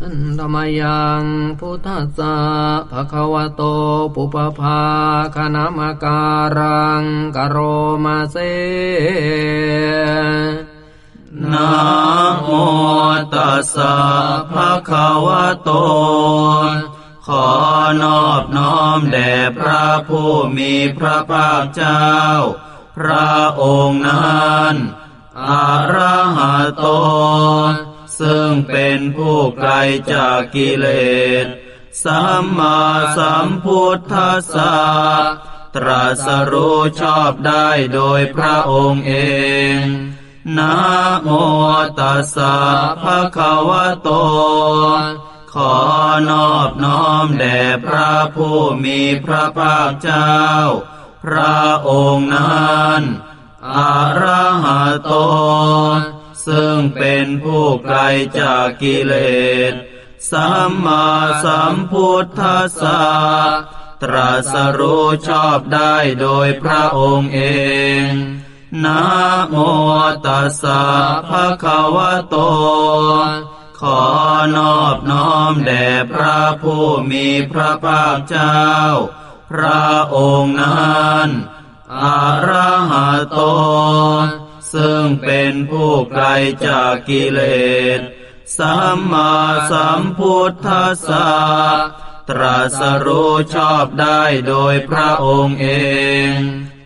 ธรรมยังพุทธัสสะภะคะวะโตปุปภาคณามการังกโรมาเซนะโมตัสสะภะคะวะโต ขอนอบน้อมแด่พระผู้มีพระภาคเจ้า พระองค์นั้น อระหะโต ซึ่งเป็นผู้ไกลจากกิเลส สัมมาสัมพุทธัสสะตรัสรู้ชอบได้โดยพระองค์เองนะโมตัสสะภะคะวะโต ขอนอบน้อมแด่พระผู้มีพระภาคเจ้า พระองค์นั้น อระหะโต ซึ่งเป็นผู้ไกลจากกิเลส สัมมาสัมพุทธัสสะตรัสรู้ชอบได้โดยพระองค์เอง นะโมตัสสะภะคะวะโต ขอนอบน้อมแด่พระผู้มีพระภาคเจ้า พระองค์นั้นอะระหะโต ซึ่งเป็นผู้ไกลจากกิเลส สัมมาสัมพุทธัสสะตรัสรู้ชอบได้โดยพระองค์เอง